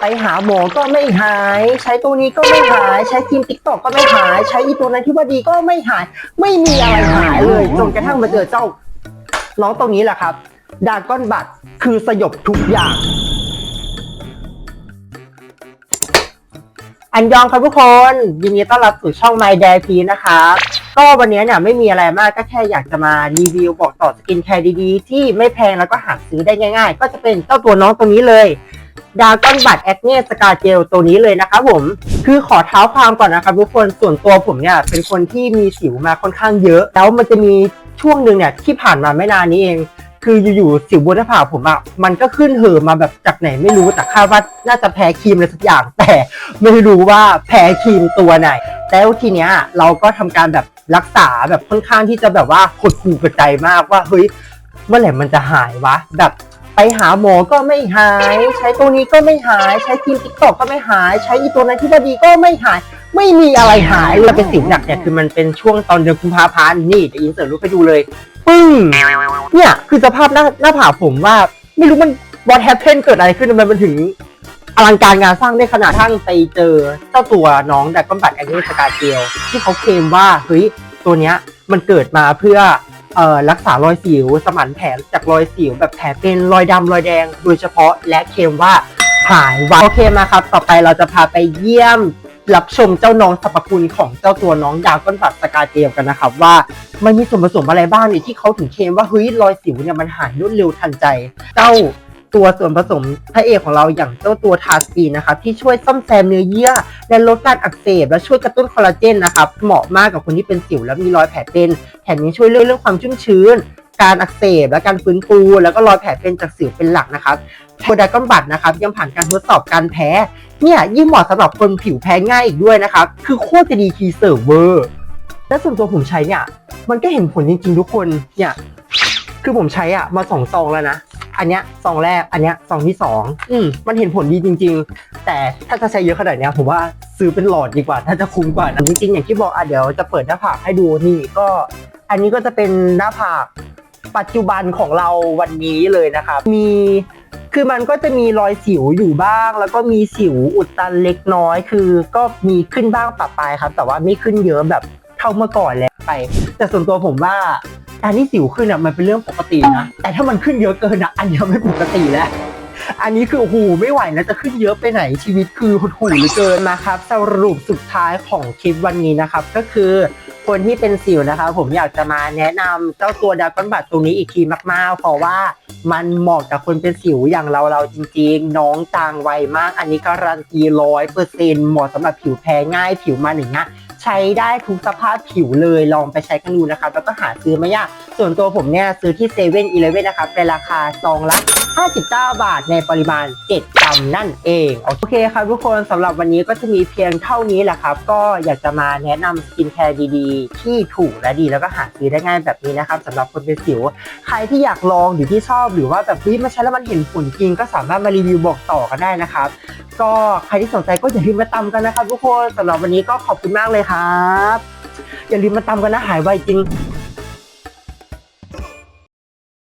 ไปหาหมอก็ไม่หาย ใช้ตัวนี้ก็ไม่หาย ใช้ครีมติ๊กตอกก็ไม่หาย ใช้อีตัวนั้นที่ว่าดีก็ไม่หาย ไม่มีอะไรหายเลยจนกระทั่งมาเจอเจ้าน้องตรงนี้แหละครับดาก้อนบัตรคือสยบทุกอย่าง อันยองครับทุกคนยินดีต้อนรับสู่ช่อง My d a y p นะครับก็วันนี้เนี่ยไม่มีอะไรมากก็แค่อยากจะมารีวิวบอกต่อสกินแคร์ดีๆ ที่ไม่แพงแล้วก็หาซื้อได้ง่าย ๆ ก็จะเป็นเจ้าตัวน้องตัวนี้เลย ดาก้อนบัตแอคเนสกาเจลตัวนี้เลยนะครับผม คือขอเท้าความก่อนนะครับทุกคนส่วนตัวผมเนี่ยเป็นคนที่มีสิวมาค่อนข้างเยอะ แล้วมันจะมีช่วงหนึ่งเนี่ยที่ผ่านมาไม่นานนี้เอง คืออยู่ๆสิวบนหน้าผากผมอะมันก็ขึ้นเห่อมาแบบจากไหนไม่รู้แต่คาดว่าน่าจะแพ้ครีมอะไรสักอย่าง แต่ไม่รู้ว่าแพ้ครีมตัวไหนแล้วทีเนี้ยเราก็ทำการแบบรักษาแบบค่อนข้างที่จะแบบว่าหดหู่กระใจมากว่าเฮ้ยเมื่อไหร่มันจะหายวะแบบ ไปหาหมอก็ไม่หาย ใช้ตัวนี้ก็ไม่หาย ใช้ครีมติ๊กตอกก็ไม่หาย ใช้อีตัวนั้นที่ว่าดีก็ไม่หาย ไม่มีอะไรหายเราเป็นสิวหนักเนี่ยคือมันเป็นช่วงตอนเดือนกุมภาพันธ์นี่เดี๋ยวอินเสิร์ตรูปให้ดูเลย ปึ้ง เนี่ยคือสภาพหน้าหน้าผาผมว่า ไม่รู้มัน what happened เกิดอะไรขึ้นทำไมมันถึงอลังการงานสร้างได้ขนาดทั้งไปเจอเจ้าตัวน้องดักก้อนบัตแอนนี่สกาเจลที่เขาเคลมว่าเฮ้ยตัวเนี้ยมันเกิดมาเพื่อ เอ่อรักษารอยสิว สมานแผลจากรอยสิว แบบแผลเป็นรอยดำรอยแดง โดยเฉพาะและเคลมว่าหายไวโอเคมาครับ ต่อไปเราจะพาไปเยี่ยมรับชมเจ้าน้องสรรพคุณของเจ้าตัวน้องดาวก้อนบัตสกาเจลกันนะครับว่ามันมีส่วนผสมอะไรบ้างเนี่ยที่เขาถึงเคลมว่าเฮ้ยรอยสิวเนี่ยมันหายรวดเร็วทันใจ เจ้า ตัวส่วนผสมพระเอกของเราอย่างเจ้าตัวทาสีนะครับที่ช่วยซ่อมแซมเนื้อเยื่อ และลดการอักเสบและช่วยกระตุ้นคอลลาเจนนะครับเหมาะมากกับคนที่เป็นสิวแล้วมีรอยแผลเป็นแถมยังช่วยเรื่องเรื่องความชุ่มชื้นการอักเสบและการฟื้นฟูแล้วก็รอยแผลเป็นจากสิวเป็นหลักนะครับโปรดักต์ก้อนบัตนะครับยังผ่านการทดสอบการแพ้เนี่ยยิ่งเหมาะสำหรับคนผิวแพ้ง่ายอีกด้วยนะครับ คือโคตรจะดีคีเซิร์เวอร์และส่วนตัวผมใช้เนี่ย มันก็เห็นผลจริงๆทุกคนเนี่ย คือผมใช้อะมาสองซองแล้วนะ อันเนี้ยซองแรกอันเนี้ยซองที่สองอืมมันเห็นผลดีจริง ๆ แต่ถ้าจะใช้เยอะขนาดเนี้ยผมว่าซื้อเป็นหลอดดีกว่าถ้าจะคุ้มกว่านะจริงๆอย่างที่บอกอะเดี๋ยวจะเปิดหน้าผากให้ดูนี่ก็ อันนี้ก็จะเป็นหน้าผากปัจจุบันของเราวันนี้เลยนะครับมีคือมันก็จะมีรอยสิวอยู่บ้าง แล้วก็มีสิวอุดตันเล็กน้อย คือก็มีขึ้นบ้างปะปายครับ แต่ว่าไม่ขึ้นเยอะแบบเท่าเมื่อก่อนแล้วไป แต่ส่วนตัวผมว่า การที่สิวขึ้นอะมันเป็นเรื่องปกตินะ แต่ถ้ามันขึ้นเยอะเกินอะอันนี้ไม่ปกติแล้วอันนี้คือโอ้โหไม่ไหวนะจะขึ้นเยอะไปไหนชีวิตคือหดหู่เหลือเกินนะครับ สรุปสุดท้ายของคลิปวันนี้นะครับ ก็คือคนที่เป็นสิวนะครับผมอยากจะมาแนะนำเจ้าตัวดาก้อนบัตตัวนี้อีกทีมาก ๆ เพราะว่ามันเหมาะกับคนเป็นสิวอย่างเราเราๆจริง ๆ น้องจางไวมาก อันนี้การันตีร้อยเปอร์เซ็นต์เหมาะสำหรับผิวแพ้ง่ายผิวมันอย่างเงี้ย ใช้ได้ทุกสภาพผิวเลยลองไปใช้กันดูนะครับแล้วก็หาซื้อไม่ยากส่วนตัวผมเนี่ยซื้อที่เซเว่นอีเลฟเว่นนะครับในราคาซองละ 59 บาทในปริมาณ 7 กรัมนั่นเอง โอเคครับทุกคนสำหรับวันนี้ก็จะมีเพียงเท่านี้แหละครับ ก็อยากจะมาแนะนำสกินแคร์ดีๆ ที่ถูกและดีแล้วก็หาซื้อได้ง่ายแบบนี้นะครับสำหรับคนเป็นสิว ใครที่อยากลองหรือที่ชอบหรือว่าแบบเฮ้มาใช้แล้วมันเห็นผลจริง ก็สามารถมารีวิวบอกต่อกันได้นะครับ ก็ใครที่สนใจก็อย่าลืมมาตามกันนะครับทุกคนสำหรับวันนี้ก็ขอบคุณมากเลยครับ อย่าลืมมาตามกันนะหายไวจริง